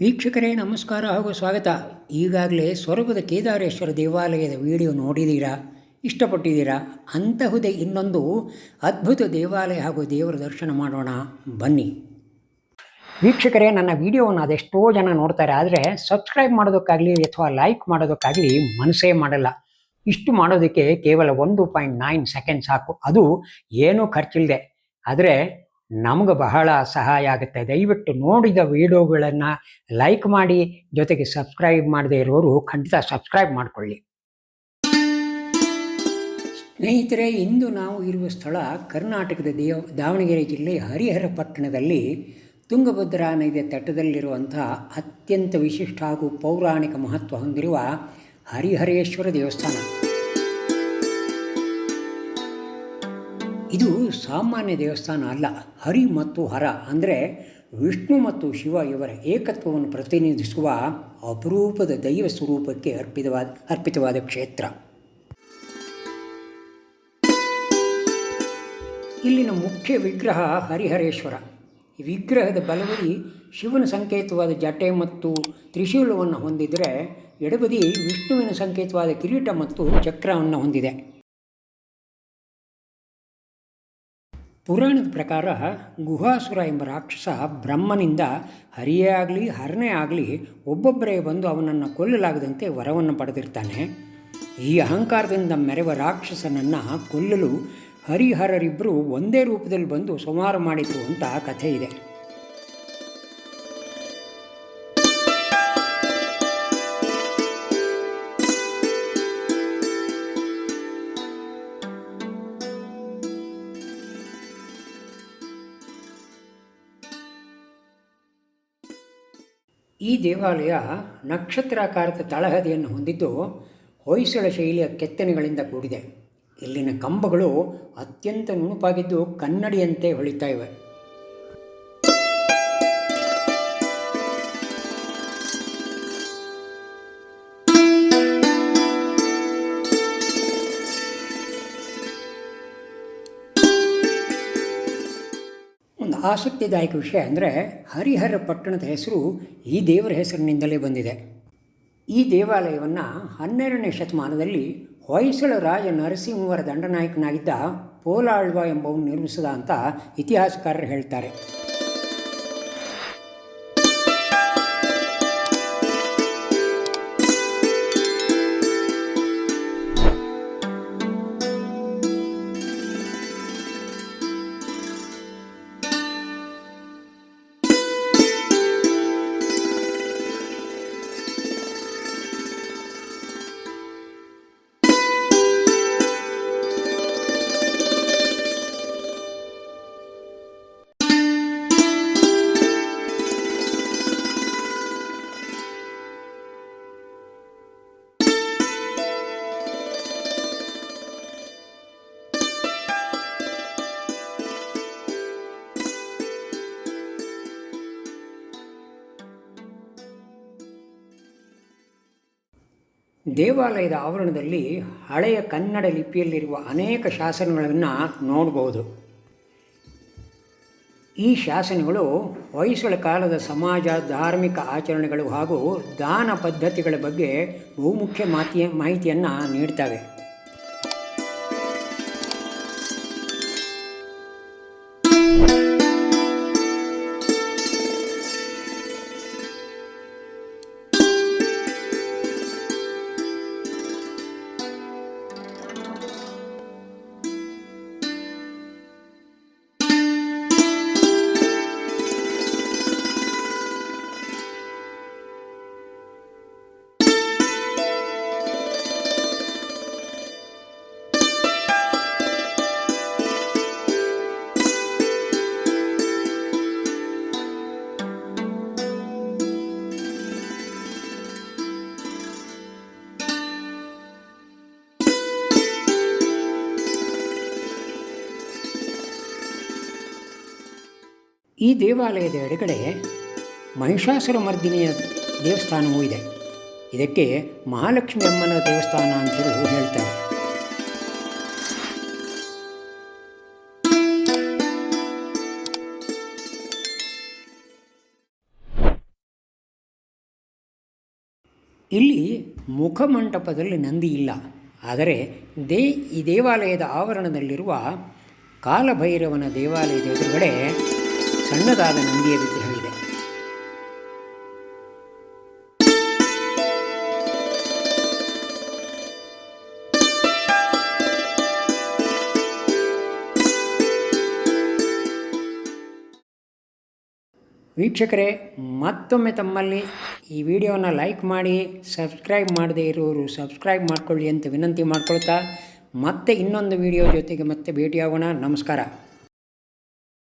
ವೀಕ್ಷಕರೇ, ನಮಸ್ಕಾರ ಹಾಗೂ ಸ್ವಾಗತ. ಈಗಾಗಲೇ ಸ್ವರೂಪದ ಕೇದಾರೇಶ್ವರ ದೇವಾಲಯದ ವಿಡಿಯೋ ನೋಡಿದ್ದೀರಾ? ಇಷ್ಟಪಟ್ಟಿದ್ದೀರಾ? ಅಂತಹುದೇ ಇನ್ನೊಂದು ಅದ್ಭುತ ದೇವಾಲಯ ಹಾಗೂ ದೇವರ ದರ್ಶನ ಮಾಡೋಣ. ಬನ್ನಿ. ವೀಕ್ಷಕರೇ, ನನ್ನ ವಿಡಿಯೋವನ್ನು ಅದೆಷ್ಟೋ ಜನ ನೋಡ್ತಾರೆ. ಆದರೆ ಸಬ್ಸ್ಕ್ರೈಬ್ ಮಾಡೋದಕ್ಕಾಗಲಿ ಅಥವಾ ಲೈಕ್ ಮಾಡೋದಕ್ಕಾಗಲಿ ಮನಸ್ಸೇ ಮಾಡಲ್ಲ. ಇಷ್ಟು ಮಾಡೋದಕ್ಕೆ ಕೇವಲ ಒಂದು ಪಾಯಿಂಟ್ ನೈನ್ ಸೆಕೆಂಡ್ ಸಾಕು. ಅದು ಏನೂ ಖರ್ಚಿಲ್ಲದೆ. ಆದರೆ ನಮಗೆ ಬಹಳ ಸಹಾಯ ಆಗುತ್ತೆ. ದಯವಿಟ್ಟು ನೋಡಿದ ವಿಡಿಯೋಗಳನ್ನು ಲೈಕ್ ಮಾಡಿ, ಜೊತೆಗೆ ಸಬ್ಸ್ಕ್ರೈಬ್ ಮಾಡದೇ ಇರೋರು ಖಂಡಿತ ಸಬ್ಸ್ಕ್ರೈಬ್ ಮಾಡಿಕೊಳ್ಳಿ. ಸ್ನೇಹಿತರೆ, ಇಂದು ನಾವು ಇರುವ ಸ್ಥಳ ಕರ್ನಾಟಕದ ದೇವ, ದಾವಣಗೆರೆ ಜಿಲ್ಲೆ ಹರಿಹರ ಪಟ್ಟಣದಲ್ಲಿ ತುಂಗಭದ್ರಾ ನದಿಯ ತಟದಲ್ಲಿರುವಂಥ ಅತ್ಯಂತ ವಿಶಿಷ್ಟ ಹಾಗೂ ಪೌರಾಣಿಕ ಮಹತ್ವ ಹೊಂದಿರುವ ಹರಿಹರೇಶ್ವರ ದೇವಸ್ಥಾನ. ಇದು ಸಾಮಾನ್ಯ ದೇವಸ್ಥಾನ ಅಲ್ಲ. ಹರಿ ಮತ್ತು ಹರ ಅಂದರೆ ವಿಷ್ಣು ಮತ್ತು ಶಿವ ಇವರ ಏಕತ್ವವನ್ನು ಪ್ರತಿನಿಧಿಸುವ ಅಪರೂಪದ ದೈವ ಸ್ವರೂಪಕ್ಕೆ ಅರ್ಪಿತವಾದ ಅರ್ಪಿತವಾದ ಕ್ಷೇತ್ರ. ಇಲ್ಲಿನ ಮುಖ್ಯ ವಿಗ್ರಹ ಹರಿಹರೇಶ್ವರ. ವಿಗ್ರಹದ ಬಲಬದಿ ಶಿವನ ಸಂಕೇತವಾದ ಜಟೆ ಮತ್ತು ತ್ರಿಶೂಲವನ್ನು ಹೊಂದಿದರೆ ಎಡಬದಿ ವಿಷ್ಣುವಿನ ಸಂಕೇತವಾದ ಕಿರೀಟ ಮತ್ತು ಚಕ್ರವನ್ನು ಹೊಂದಿದೆ. ಪುರಾಣದ ಪ್ರಕಾರ ಗುಹಾಸುರ ಎಂಬ ರಾಕ್ಷಸ ಬ್ರಹ್ಮನಿಂದ ಹರಿಯೇ ಆಗಲಿ, ಹರನೇ ಆಗಲಿ ಒಬ್ಬೊಬ್ಬರೇ ಬಂದು ಅವನನ್ನು ಕೊಲ್ಲಲಾಗದಂತೆ ವರವನ್ನು ಪಡೆದಿರ್ತಾನೆ. ಈ ಅಹಂಕಾರದಿಂದ ಮೆರೆವ ರಾಕ್ಷಸನನ್ನು ಕೊಲ್ಲಲು ಹರಿಹರರಿಬ್ಬರು ಒಂದೇ ರೂಪದಲ್ಲಿ ಬಂದು ಸಂಹಾರ ಮಾಡಿತು ಅಂತ ಕಥೆ ಇದೆ. ಈ ದೇವಾಲಯ ನಕ್ಷತ್ರಾಕಾರದ ತಳಹದಿಯನ್ನು ಹೊಂದಿದ್ದು ಹೊಯ್ಸಳ ಶೈಲಿಯ ಕೆತ್ತನೆಗಳಿಂದ ಕೂಡಿದೆ. ಇಲ್ಲಿನ ಕಂಬಗಳು ಅತ್ಯಂತ ನುಣುಪಾಗಿದ್ದು ಕನ್ನಡಿಯಂತೆ ಹೊಳಿತಾ ಇವೆ. ಆಸಕ್ತಿದಾಯಕ ವಿಷಯ ಅಂದರೆ ಹರಿಹರ ಪಟ್ಟಣದ ಹೆಸರು ಈ ದೇವರ ಹೆಸರಿನಿಂದಲೇ ಬಂದಿದೆ. ಈ ದೇವಾಲಯವನ್ನು ಹನ್ನೆರಡನೇ ಶತಮಾನದಲ್ಲಿ ಹೊಯ್ಸಳ ರಾಜ ನರಸಿಂಹವರ ದಂಡನಾಯಕನಾಗಿದ್ದ ಪೋಲಾಳ್ವ ಎಂಬವನು ನಿರ್ಮಿಸಿದ ಅಂತ ಇತಿಹಾಸಕಾರರು ಹೇಳ್ತಾರೆ. ದೇವಾಲಯದ ಆವರಣದಲ್ಲಿ ಹಳೆಯ ಕನ್ನಡ ಲಿಪಿಯಲ್ಲಿರುವ ಅನೇಕ ಶಾಸನಗಳನ್ನು ನೋಡಬಹುದು ಈ ಶಾಸನಗಳು ಹೊಯ್ಸಳ ಕಾಲದ ಸಮಾಜ, ಧಾರ್ಮಿಕ ಆಚರಣೆಗಳು ಹಾಗೂ ದಾನ ಪದ್ಧತಿಗಳ ಬಗ್ಗೆ ಬಹುಮುಖ್ಯ ಮಾತಿಯ ಮಾಹಿತಿಯನ್ನು ನೀಡ್ತವೆ. ಈ ದೇವಾಲಯದ ಎಡಗಡೆ ಮಹಿಷಾಸುರ ಮರ್ದಿನಿಯ ದೇವಸ್ಥಾನವೂ ಇದೆ. ಇದಕ್ಕೆ ಮಹಾಲಕ್ಷ್ಮಿ ಅಮ್ಮನ ದೇವಸ್ಥಾನ ಅಂತಲೂ ಹೇಳ್ತಾರೆ. ಇಲ್ಲಿ ಮುಖಮಂಟಪದಲ್ಲಿ ನಂದಿ ಇಲ್ಲ. ಆದರೆ ದೇ, ಈ ದೇವಾಲಯದ ಆವರಣದಲ್ಲಿರುವ ಕಾಲಭೈರವನ ದೇವಾಲಯದ ಎದುರುಗಡೆ ಸಣ್ಣದಾದ ನಂದಿಯ ವಿಗ್ರಹವಿದೆ ವೀಕ್ಷಕರೇ, ಮತ್ತೊಮ್ಮೆ ತಮ್ಮಲ್ಲಿ ಈ ವಿಡಿಯೋನ ಲೈಕ್ ಮಾಡಿ, ಸಬ್ಸ್ಕ್ರೈಬ್ ಮಾಡದೇ ಇರೋರು ಸಬ್ಸ್ಕ್ರೈಬ್ ಮಾಡಿಕೊಳ್ಳಿ ಅಂತ ವಿನಂತಿ ಮಾಡ್ಕೊಳ್ತಾ ಮತ್ತೆ ಇನ್ನೊಂದು ವಿಡಿಯೋ ಜೊತೆಗೆ ಮತ್ತೆ ಭೇಟಿಯಾಗೋಣ. ನಮಸ್ಕಾರ.